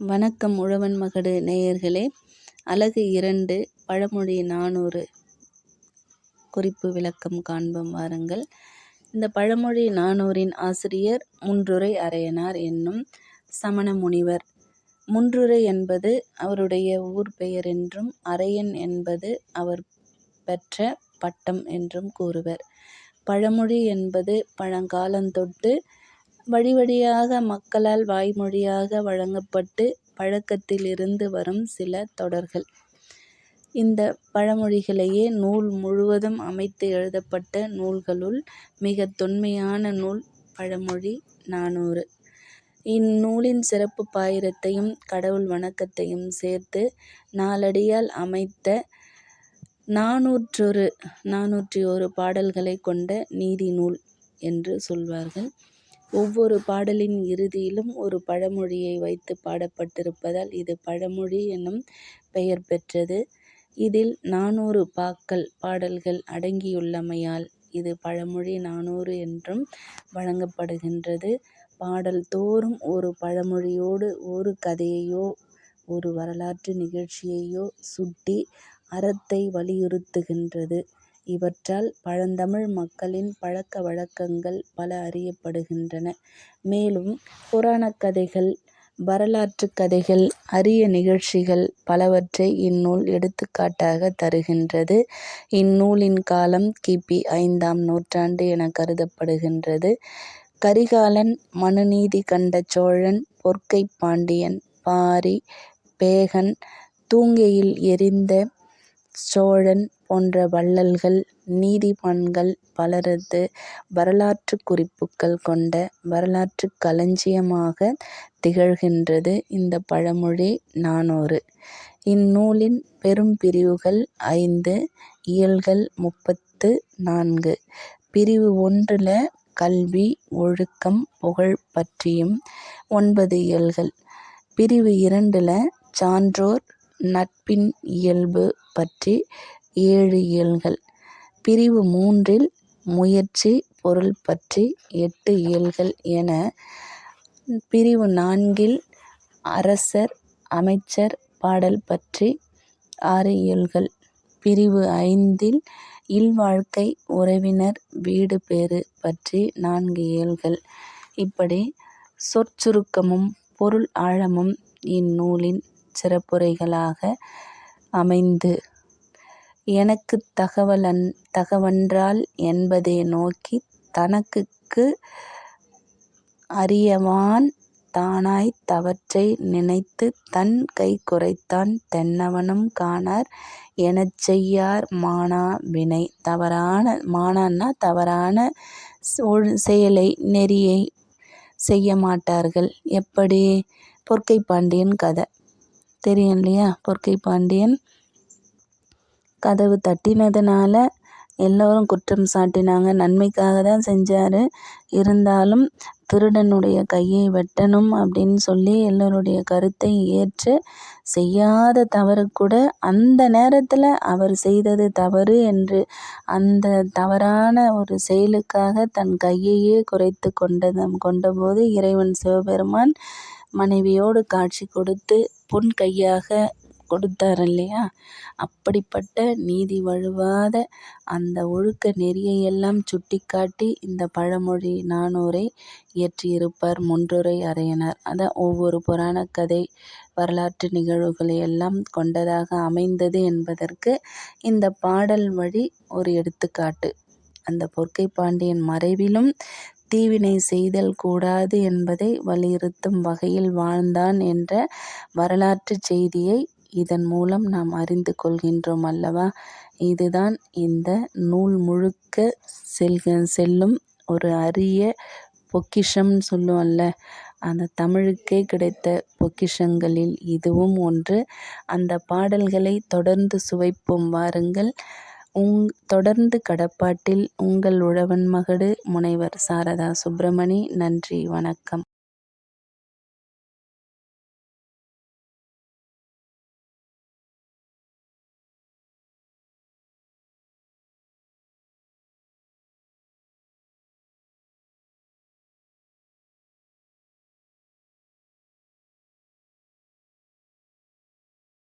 வணக்கம் உழவன் மகடு நேயர்களே. அலகு இரண்டு பழமொழி நானூறு. குறிப்பு விளக்கம் காண்போம் வாருங்கள். இந்த பழமொழி நானூரின் ஆசிரியர் முன்றுரை அரையனார் என்னும் சமண முனிவர். முன்றுரை என்பது அவருடைய ஊர் பெயர் என்றும் அரையன் என்பது அவர் பெற்ற பட்டம் என்றும் கூறுவர். பழமொழி என்பது பழங்காலந்தொட்டு வழி வழியாக மக்களால் வாய்மொழியாக வழங்கப்பட்டு பழக்கத்தில் இருந்து வரும் சில தொடர்கள். இந்த பழமொழிகளையே நூல் முழுவதும் அமைத்து எழுதப்பட்ட நூல்களுள் மிகத் தொன்மையான நூல் பழமொழி நானூறு. இந்நூலின் சிறப்பு பாயிரத்தையும் கடவுள் வணக்கத்தையும் சேர்த்து நாலடியால் அமைத்த நானூற்றொரு நானூற்றி ஒரு பாடல்களைக் கொண்ட நீதி நூல் என்று சொல்வார்கள். ஒவ்வொரு பாடலின் இறுதியிலும் ஒரு பழமொழியை வைத்து பாடப்பட்டிருப்பதால் இது பழமொழி எனும் பெயர் பெற்றது. இதில் நானூறு பாக்கள் பாடல்கள் அடங்கியுள்ளமையால் இது பழமொழி நானூறு என்றும் வழங்கப்படுகின்றது. பாடல் தோறும் ஒரு பழமொழியோடு ஒரு கதையையோ ஒரு வரலாற்று நிகழ்ச்சியையோ சுட்டி அறத்தை வலியுறுத்துகின்றது. இவற்றால் பழந்தமிழ் மக்களின் பழக்க வழக்கங்கள் பல அறியப்படுகின்றன. மேலும் புராணக் கதைகள் வரலாற்றுக் கதைகள் அரிய நிகழ்ச்சிகள் பலவற்றை இந்நூல் எடுத்துக்காட்டாக தருகின்றது. இந்நூலின் காலம் கிபி ஐந்தாம் நூற்றாண்டு என கருதப்படுகின்றது. கரிகாலன் மனுநீதி கண்ட சோழன் பொற்கைப் பாண்டியன் பாரி பேகன் தூங்கெயில் எறிந்த சோழன் போன்ற வள்ளல்கள் நீதிமான்கள் பலரது வரலாற்றுக் குறிப்புக்கள் கொண்ட வரலாற்றுக் களஞ்சியமாகத் திகழ்கின்றது இந்தப் பழமொழி நானூறு. இந்நூலின் பெரும்பிரிவுகள் ஐந்து. இயல்கள் முப்பத்து நான்கு. பிரிவு ஒன்றுல கல்வி ஒழுக்கம் புகழ் பற்றியும் ஒன்பது இயல்கள். பிரிவு இரண்டுல சான்றோர் நட்பின் இயல்பு பற்றி ஏழு இயல்கள். பிரிவு மூன்றில் முயற்சி பொருள் பற்றி எட்டு இயல்கள் என பிரிவு நான்கில் அரசர் அமைச்சர் பாடல் பற்றி ஆறு இயல்கள். பிரிவு ஐந்தில் இல்வாழ்க்கை உறவினர் வீடு பேறு பற்றி நான்கு இயல்கள். இப்படி சொற்சுருக்கமும் பொருள் ஆழமும் இந்நூலின் சிறப்புரைகளாக அமைந்து எனக்குத் தகவன்றால் என்பதே நோக்கித் தனக்குக்கு அறியவான் தானாய்த் தவற்றை நினைத்துத் தன் கை குறைத்தான் தென்னவனும் காணார் எனச் செய்யார் மாணா வினை. தவறான மாணான்னா தவறான செயலை நெறியை செய்ய மாட்டார்கள். எப்படி? பொற்கை பாண்டியன் கதை தெரியும் இல்லையா? பொற்கை பாண்டியன் கதவு தட்டினதுனால எல்லோரும் குற்றம் சாட்டினாங்க. நன்மைக்காக தான் செஞ்சார் இருந்தாலும் திருடனுடைய கையை வெட்டணும் அப்படின்னு சொல்லி எல்லோருடைய கருத்தை ஏற்று செய்யாத தவறு கூட அந்த நேரத்தில் அவர் செய்தது தவறு என்று அந்த தவறான ஒரு செயலுக்காக தன் கையையே குறைத்து கொண்டது கொண்டபோது இறைவன் சிவபெருமான் மனைவியோடு காட்சி கொடுத்து பொன் கையாக கொடுத்தார் இல்லையா? அப்படிப்பட்ட நீதி வழுவாத அந்த ஒழுக்க நெறியையெல்லாம் சுட்டிக்காட்டி இந்த பழமொழி நானூரை இயற்றியிருப்பார் முன்றுரை அரையனார். அதான் ஒவ்வொரு புராணக் கதை வரலாற்று நிகழ்வுகளை எல்லாம் கொண்டதாக அமைந்தது என்பதற்கு இந்த பாடல் வழி ஒரு எடுத்துக்காட்டு. அந்த பொற்கை பாண்டியன் மறைவிலும் தீவினை செய்தல் கூடாது என்பதை வலியுறுத்தும் வகையில் வாழ்ந்தான் என்ற வரலாற்றுச் செய்தியை இதன் மூலம் நாம் அறிந்து கொள்கின்றோம் அல்லவா? இதுதான் இந்த நூல் முழுக்க செல்க செல்லும் ஒரு அரிய பொக்கிஷம்னு சொல்லுவோம்ல அந்த தமிழுக்கே கிடைத்த பொக்கிஷங்களில் இதுவும் ஒன்று. அந்த பாடல்களை தொடர்ந்து சுவைப்போம் வாருங்கள். உங் தொடர்ந்து கடப்பாட்டில் உங்கள் உழவன் மகடு முனைவர் சாரதா சுப்பிரமணி. நன்றி வணக்கம்.